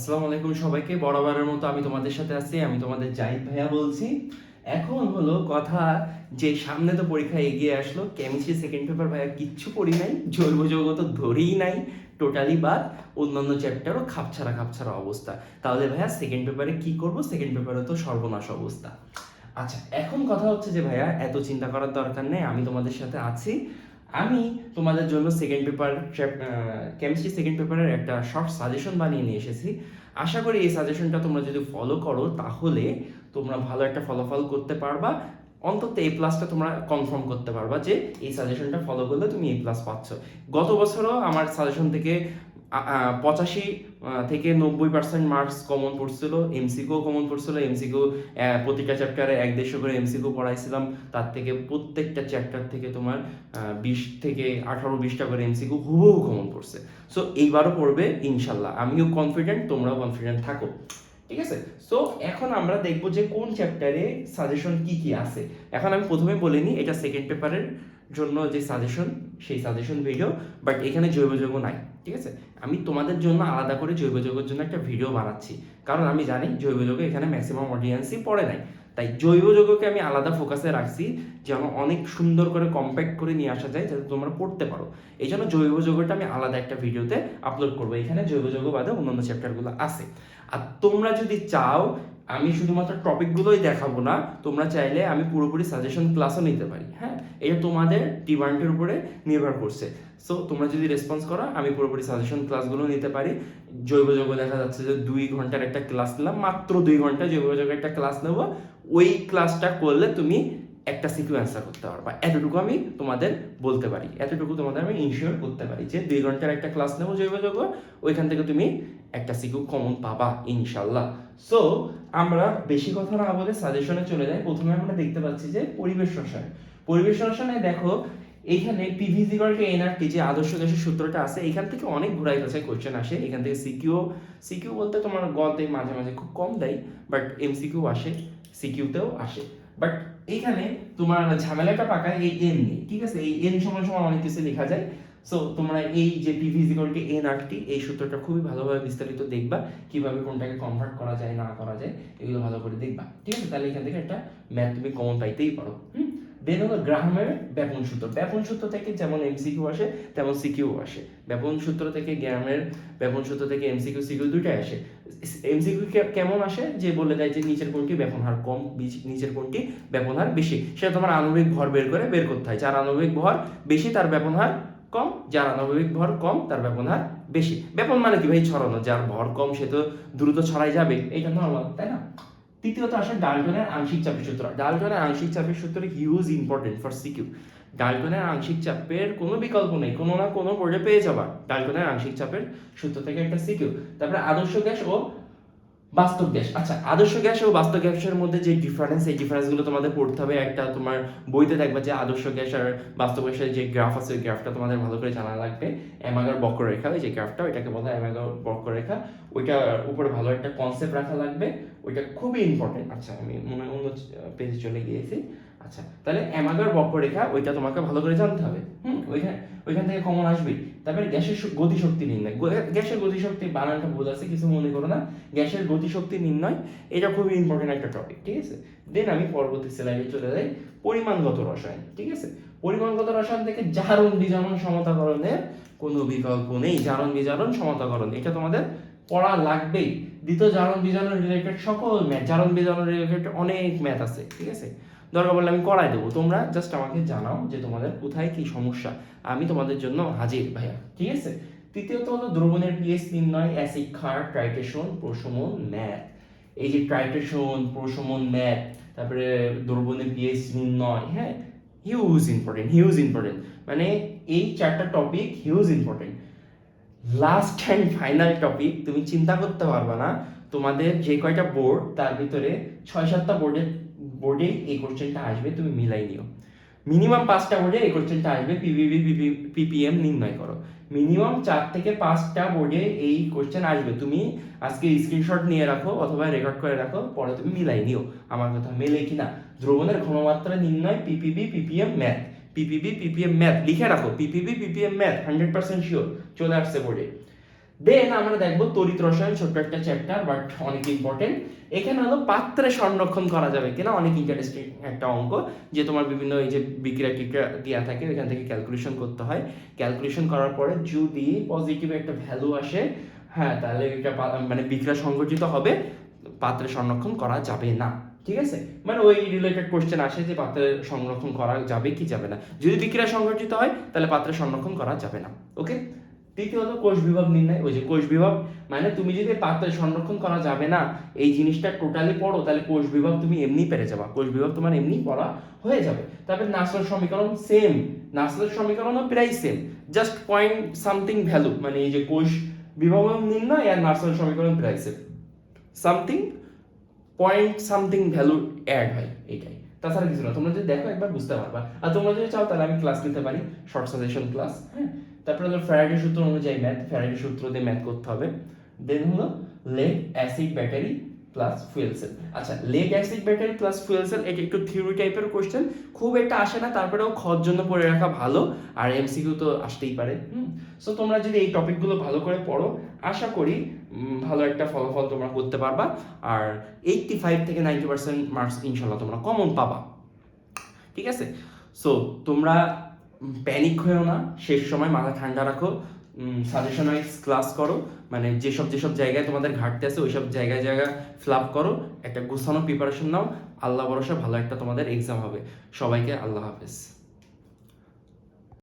আসসালামু আলাইকুম সবাইকে। বরাবরের মতো আমি তোমাদের সাথে আছি, আমি তোমাদের জাহিদ ভাইয়া বলছি। এখন হলো কথা যে সামনে তো পরীক্ষা এগিয়ে আসলো কেমিস্ট্রি সেকেন্ড পেপার ভাইয়া কিচ্ছু পড়ি নাই, জৈব যৌগ তো ধরেই নাই টোটালি বাদ, অন্যান্য চ্যাপ্টারও খাপছাড়া খাপছাড়া অবস্থা। তাহলে ভাইয়া সেকেন্ড পেপারে কি করব? সেকেন্ড পেপারে তো সর্বনাশ অবস্থা। আচ্ছা এখন কথা হচ্ছে যে ভাইয়া এত চিন্তা করার দরকার নেই, আমি তোমাদের সাথে আছি। আমি তোমাদের জন্য সেকেন্ড পেপার কেমিস্ট্রি সেকেন্ড পেপারের একটা শর্ট সাজেশন বানিয়ে নিয়ে এসেছি। আশা করি এই সাজেশনটা তোমরা যদি ফলো করো, তাহলে তোমরা ভালো একটা ফলাফল করতে পারবা। অন্তত এই প্লাসটা তোমরা কনফার্ম করতে পারবা যে এই সাজেশনটা ফলো করলে তুমি এ প্লাস পাচ্ছ। গত বছরও আমার সাজেশন থেকে পঁচাশি থেকে নব্বই পার্সেন্ট মার্কস কমন পড়ছিল এমসিকিউ কমন পড়ছিল এমসিকিউ প্রতিটা চ্যাপ্টারে এক দেড়শো করে এমসিকিউ পড়াইছিলাম, তার থেকে প্রত্যেকটা চ্যাপ্টার থেকে তোমার বিশ থেকে আঠারো, বিশটা করে এমসিকিউ হুবহু কমন পড়ছে। সো এইবারও পড়বে, ইনশাল্লাহ। আমিও কনফিডেন্ট তোমরাও কনফিডেন্ট থাকো। ঠিক আছে? সো এখন আমরা দেখব যে কোন চ্যাপ্টারে সাজেশন কি কি আছে। এখন আমি প্রথমে বলিনি এটা সেকেন্ড পেপারের জন্য যে সাজেশন সেই সাজেশন ভিডিও বাট এখানে জৈব যৌগ নাই। ঠিক আছে? আমি তোমাদের জন্য আলাদা করে জৈব যৌগের জন্য একটা ভিডিও বানাচ্ছি। কারণ আমি জানি জৈব যৌগ এখানে ম্যাক্সিমাম অডিয়েন্সই পড়ে নাই। তাই জৈব যৌগকে আমি আলাদা ফোকাসে রাখছি যেন অনেক সুন্দর করে কম্প্যাক্ট করে নিয়ে আসা যায়, যাতে তোমরা পড়তে পারো। এই জন্য জৈব যৌগটা আমি আলাদা একটা ভিডিওতে আপলোড করব। এখানে জৈব যৌগ বাদে অন্যান্য চ্যাপ্টারগুলো আছে। আর তোমরা যদি চাও, আমি শুধুমাত্র টপিকগুলোই দেখাবো না, তোমরা চাইলে আমি পুরোপুরি সাজেশন ক্লাসও নিতে পারি। হ্যাঁ? এটা তোমাদের ডিমান্ডের উপরে নির্ভর করছে। সো তোমরা যদি রেসপন্স করো, আমি পুরোপুরি সাজেশন ক্লাসগুলো নিতে পারি। জৈব যৌগ দেখা যাচ্ছে যে দুই ঘণ্টার একটা ক্লাস নিলাম, মাত্র দুই ঘণ্টা জৈব যৌগের একটা ক্লাস নেব। ওই ক্লাসটা করলে তুমি একটা সিকিউ অ্যান্সার করতে পারবা এতটুকু আমি তোমাদের বলতে পারি, এতটুকু তোমাদের আমি ইনশিওর করতে পারি যে দুই ঘণ্টার একটা ক্লাস নেব জৈব যৌগ, ওইখান থেকে তুমি একটা সিকিউ কমন পাবা ইনশাল্লাহ সো আমরা বেশি কথা না বলে সাজেশনে চলে যাই। প্রথমে আমরা দেখতে পাচ্ছি যে পরিবেশ রসায়ন। পরিবেশ রসায়নে দেখো, এইখানে পিভিসি করকে এনআরটি যে আদর্শ গ্যাসের সূত্রটা আছে এখান থেকে অনেক ঘুরাই গেছে কোশ্চেন আসে। এখান থেকে সিকিউ সিকিউ বলতে তোমার গতে মাঝে মাঝে খুব কম দেয় বাট এমসিকিউ আসে সিকিউতেও আসে। বাট এইখানে তোমার ঝামেলাটা পাকা এই এন নিয়ে, ঠিক আছে? এই এন সময় সময় অনেক কিছু লেখা যায়। সো তোমরা এই যে P PVC T N RT এই সূত্রটা খুবই ভালোভাবে বিস্তারিত দেখবা, কীভাবে কোনটাকে কনভার্ট করা যায়, না করা যায়, এগুলো ভালো করে দেখবা। ঠিক আছে? তাহলে এখান থেকে একটা ম্যাথ তুমি কমন পাইতেই পারো। হুম? দেন হলো গ্রাহামের ব্যাপন সূত্র। ব্যাপন সূত্র থেকে যেমন এমসিকিউ আসে, তেমন সিকিউ আসে। ব্যাপন সূত্র থেকে গ্রামের ব্যাপন সূত্র থেকে এমসিকিউ সিকিউ দুইটাই আসে। এমসিকিউ কেমন আসে? যে বলে দেয় যে নিচের কোনটি ব্যাপন হার কম নিচের কোনটি ব্যাপন হার বেশি। সেটা তোমার আণবিক ভর বের করে বের করতে হয়। যার আণবিক ভর বেশি, তার ব্যাপন হার কম। যার আণবিক ভর কম, তার ব্যাপন হার বেশি। ব্যাপন মানে কি ভাই? ছড়ানো। যার ভর কম, সে তো দ্রুত ছড়াই যাবে। এটা নর্মাল তাই না? তৃতীয়ত আসে ডালটনের আংশিক চাপের সূত্র। ডালটনের আংশিক চাপের সূত্র হিউজ ইম্পর্টেন্ট ফর সিকিউ ডালটনের আংশিক চাপের কোনো বিকল্প নেই, কোনো না কোনো পর্যায়ে পেয়ে যাবা। ডালটনের আংশিক চাপের সূত্র থেকে একটা সিকিউ তারপরে আদর্শ গ্যাস ও বাস্তব গ্যাস। আচ্ছা আদর্শ গ্যাস ও বাস্তব গ্যাসের মধ্যে যে ডিফারেন্স এই ডিফারেন্সগুলো তোমাদের পড়তে হবে। একটা তোমার বইতে দেখবা যে আদর্শ গ্যাস আর বাস্তব গ্যাসের যে গ্রাফ আছে, ওই গ্রাফটা তোমাদের ভালো করে জানা লাগবে। অ্যামাগার বক্ররেখা, ওই যে গ্রাফটা ওইটাকে বলা অ্যামাগার বক্ররেখা। ওইটার উপরে ভালো একটা কনসেপ্ট রাখা লাগবে। ওইটা খুবই ইম্পর্টেন্ট আচ্ছা আমি মনে অন্য পেজে চলে গিয়েছি। আচ্ছা তাহলে অ্যামাগার বক্ররেখা, ওইটা তোমাকে ভালো করে জানতে হবে। হুম? ওইখানে, ওইখান থেকে কমন আসবেই। তারপরে গ্যাসের গতিশক্তি নির্ণয়। গ্যাসের গতিশক্তি বানানটা বোঝাচ্ছে কিছু মনে করো না। গ্যাসের গতিশক্তি নির্ণয়, এটা খুবই ইম্পর্টেন্ট একটা টপিক ঠিক আছে? দেন আমি পরবর্তী স্লাইডে চলে যাই। পরিমাণগত রসায়ন, ঠিক আছে? পরিমাণগত রসায়ন থেকে জারণ বিজারণ সমতাকরণের কোনো বিকল্প নেই। জারণ বিজারণ সমতাকরণ, এটা তোমাদের পড়া লাগবেই। দ্বিতীয় জারণ বিজারণ রিলেটেড সকল ম্যাথ জারণ বিজারণ রিলেটেড অনেক ম্যাথ আছে, ঠিক আছে? দরকার বললে আমি করাই দেবো। তোমরা জাস্ট আমাকে জানাও যে তোমাদের কোথায় কি সমস্যা। আমি তোমাদের জন্য হাজির, ভাইয়া, ঠিক আছে? তৃতীয়ত হলো দ্রবণের পিএইচ নির্ণয় অ্যাসিড ক্ষার ট্রাইটেশন প্রশমন ম্যাথ এই যে ট্রাইটেশন প্রশমন ম্যাথ তারপরে দ্রবণের পিএইচ নির্ণয় হ্যাঁ? হিউজ ইম্পর্টেন্ট হিউজ ইম্পর্টেন্ট মানে এই চারটা topic huge important last and final topic তুমি চিন্তা করতে পারবে না, তোমাদের যে কয়টা বোর্ড তার ভিতরে ছয় সাতটা বোর্ডের বোর্ডে এই কোশ্চেনটা আসবে, তুমি মিলাই নিও। মিনিমাম পাঁচটা বোর্ডে এই কোশ্চেনটা আসবে পিভিবি পিপিএম নির্ণয় করো। মিনিমাম চার থেকে পাঁচটা বোর্ডে এই কোশ্চেন আসবে, তুমি আজকে স্ক্রিনশট নিয়ে রাখো অথবা রেকর্ড করে রাখো, পরে তুমি মিলাই নিও। আমার কথা মেলে কিনা? দ্রবণের ঘনমাত্রা নির্ণয় PPB PPM math PPB PPM math লিখে রাখো PPB PPM math hundred percent sure চলে আসছে বোর্ডে দেন আমরা দেখব তড়িৎ রসায়ন ছোট্ট একটা চ্যাপ্টার বাট অনেক ইম্পর্টেন্ট এখানে হলো পাত্রে সংরক্ষণ করা যাবে কিনা, অনেক ইন্টারেস্টিং একটা অঙ্ক, যে তোমার বিভিন্ন এই যে বিক্রিয়া টিক্রিয়া দেওয়া থাকে ওইখান থেকে ক্যালকুলেশন করতে হয়। ক্যালকুলেশন করার পরে যদি পজিটিভ একটা ভ্যালু আসে হ্যাঁ তাহলে এটা মানে বিক্রিয়া সংগঠিত হবে, পাত্রে সংরক্ষণ করা যাবে না। ঠিক আছে? মানে ওই রিলেটেড কোশ্চেন আসে যে পাত্রে সংরক্ষণ করা যাবে কি যাবে না। যদি বিক্রিয়া সংগঠিত হয়, তাহলে পাত্রে সংরক্ষণ করা যাবে না। ওকে? তৃতীয় হলো কোষ বিভাগ নির্ণয় ওই যে কোষ বিভাগ মানে তুমি যদি পাত্রে সংরক্ষণ করা যাবে না, এই জিনিসটা টোটালি পড়ো, তাহলে কোষ বিভাগ তুমি এমনি পেরে যাবা। কোষ বিভাগ তোমার এমনি পড়া হয়ে যাবে। তারপরে নাসলের সমীকরণ সেম নাসলের সমীকরণও প্রায় same just point something value মানে এই যে কোষ বিভাগ নির্ণয় আর নাসলের সমীকরণ প্রায় same something point something value add হয় এটাই তাছাড়া কিছু না, তোমরা যদি দেখো একবার বুঝতে পারবা। আর তোমরা যদি চাও তাহলে আমি ক্লাস নিতে পারি শর্ট সাজেশন ক্লাস হ্যাঁ? তারপরে হলো ফ্যারাডে সূত্র অনুযায়ী ম্যাথ ফ্যারাডে সূত্র দিয়ে ম্যাথ করতে হবে। দেন হলো lead acid battery plus fuel cell আচ্ছা lead acid battery plus fuel cell এটা একটু থিওরি টাইপের কোশ্চেন খুব একটা আসে না, তারপরেও খর জন্য পড়ে রাখা ভালো, আর এমসিকিউ তো আসতেই পারে সো তোমরা যদি এই টপিকগুলো ভালো করে পড়ো, আশা করি ভালো একটা ফলাফল তোমরা করতে পারবা, আর এইটটি ফাইভ থেকে নাইনটি পার্সেন্ট মার্কস ইনশাল্লাহ তোমরা কমন পাবা। ঠিক আছে? সো তোমরা প্যানিক হয়েও না, শেষ সময় মাথা ঠান্ডা রাখো। সাজেশন ওয়াইজ ক্লাস করো। মানে যেসব যেসব জায়গায় তোমাদের ঘাটতে আছে, ওইসব জায়গায় জায়গায় ফ্লাপ করো। একটা গুছানো প্রিপারেশন নাও। আল্লাহ ভরসা, ভালো একটা তোমাদের এক্সাম হবে। সবাইকে আল্লাহ হাফেজ।